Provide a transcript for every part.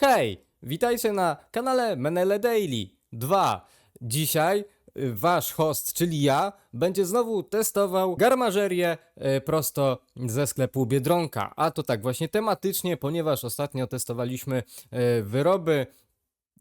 Hej, witajcie na kanale Menele Daily 2. Dzisiaj y, wasz host, czyli ja, będzie znowu testował garmażerię y, prosto ze sklepu Biedronka. A to tak właśnie tematycznie, ponieważ ostatnio testowaliśmy y, wyroby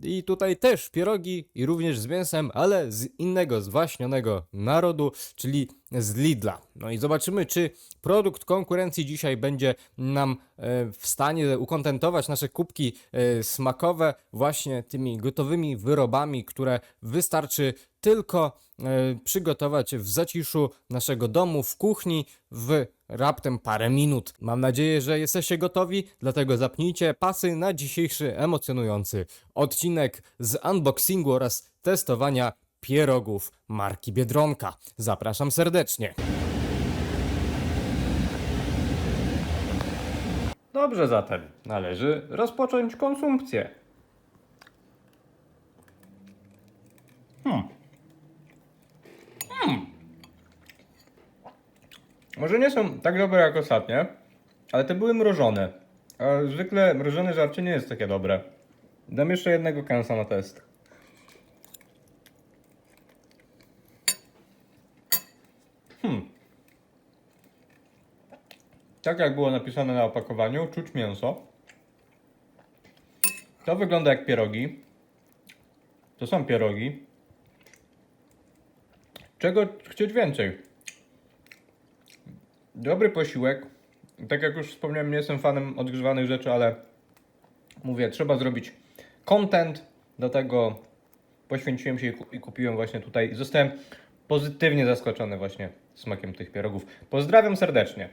i tutaj też pierogi i również z mięsem, ale z innego zwaśnionego narodu, czyli z Lidla. No i zobaczymy, czy produkt konkurencji dzisiaj będzie nam e, w stanie ukontentować nasze kubki e, smakowe właśnie tymi gotowymi wyrobami, które wystarczy tylko e, przygotować w zaciszu naszego domu, w kuchni, w raptem parę minut. Mam nadzieję, że jesteście gotowi, dlatego zapnijcie pasy na dzisiejszy emocjonujący odcinek z unboxingu oraz testowania pierogów marki Biedronka. Zapraszam serdecznie. Dobrze zatem, należy rozpocząć konsumpcję. Może nie są tak dobre jak ostatnie, ale te były mrożone. A zwykle mrożone żarcie nie jest takie dobre. Dam jeszcze jednego kansa na test. Hmm. Tak jak było napisane na opakowaniu, czuć mięso. To wygląda jak pierogi. To są pierogi. Czego chcieć więcej? Dobry posiłek. Tak jak już wspomniałem, nie jestem fanem odgrzewanych rzeczy, ale mówię, trzeba zrobić content. Dlatego poświęciłem się i ku- i kupiłem właśnie tutaj. Zostałem pozytywnie zaskoczony właśnie smakiem tych pierogów. Pozdrawiam serdecznie.